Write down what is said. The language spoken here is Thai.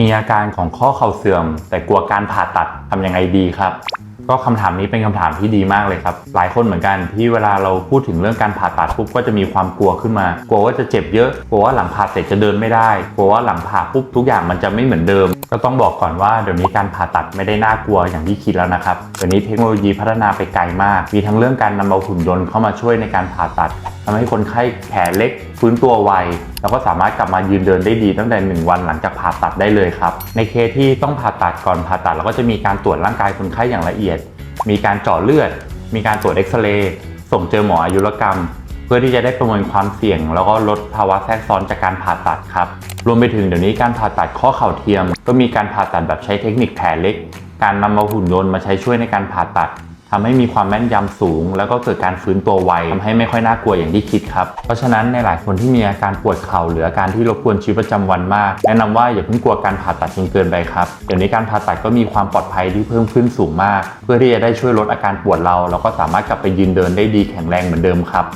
มีอาการของข้อเข่าเสื่อม แต่กลัวการผ่าตัดทำยังไงดีครับก็คำถามนี้เป็นคำถามที่ดีมากเลยครับ หลายคนเหมือนกันที่เวลาเราพูดถึงเรื่องการผ่าตัดปุ๊บก็จะมีความกลัวขึ้นมา กลัวว่าจะเจ็บเยอะ กลัวว่าหลังผ่าเสร็จจะเดินไม่ได้ กลัวว่าหลังผ่าปุ๊บทุกอย่างมันจะไม่เหมือนเดิม ก็ต้องบอกก่อนว่าเดี๋ยวนี้การผ่าตัดไม่ได้น่ากลัวอย่างที่คิดแล้วนะครับ เดี๋ยวนี้เทคโนโลยีพัฒนาไปไกลมาก มีทั้งเรื่องการนำเอาหุ่นยนต์เข้ามาช่วยในการผ่าตัดทำให้คนไข้แผลเล็กฟื้นตัวไว แล้วก็สามารถกลับมายืนเดินได้ดีตั้งแต่ 1 วันหลังจากผ่าตัดได้เลยครับ ในเคสที่ต้องผ่าตัดก่อนผ่าตัดเราก็จะมีการตรวจร่างกายคนไข้อย่างละเอียด มีการเจาะเลือด มีการตรวจเอ็กซเรย์ส่งเจอหมออายุรกรรม เพื่อที่จะได้ประเมินความเสี่ยง แล้วก็ลดภาวะแทรกซ้อนจากการผ่าตัดครับ รวมไปถึงเดี๋ยวนี้การผ่าตัดข้อเข่าเทียม ก็มีการผ่าตัดแบบใช้เทคนิคแผลเล็ก การนำเอาหุ่นยนต์มาใช้ช่วยในการผ่าตัด ทำให้มีความแม่นยำสูง แล้วก็เกิดการฟื้นตัวไวทำให้ไม่ค่อยน่ากลัวอย่างที่คิดครับ เพราะฉะนั้นในหลายคนที่มีอาการปวดเข่าหรืออาการที่รบกวนชีวิตประจำวันมาก แนะนำว่าอย่าเพิ่งกลัวการผ่าตัดจนเกินไปครับเดี๋ยวนี้การผ่าตัดก็มีความปลอดภัยที่เพิ่มขึ้นสูงมาก เพื่อที่จะได้ช่วยลดอาการปวดเราแล้วก็สามารถกลับไปยืนเดินได้ดีแข็งแรงเหมือนเดิมครับ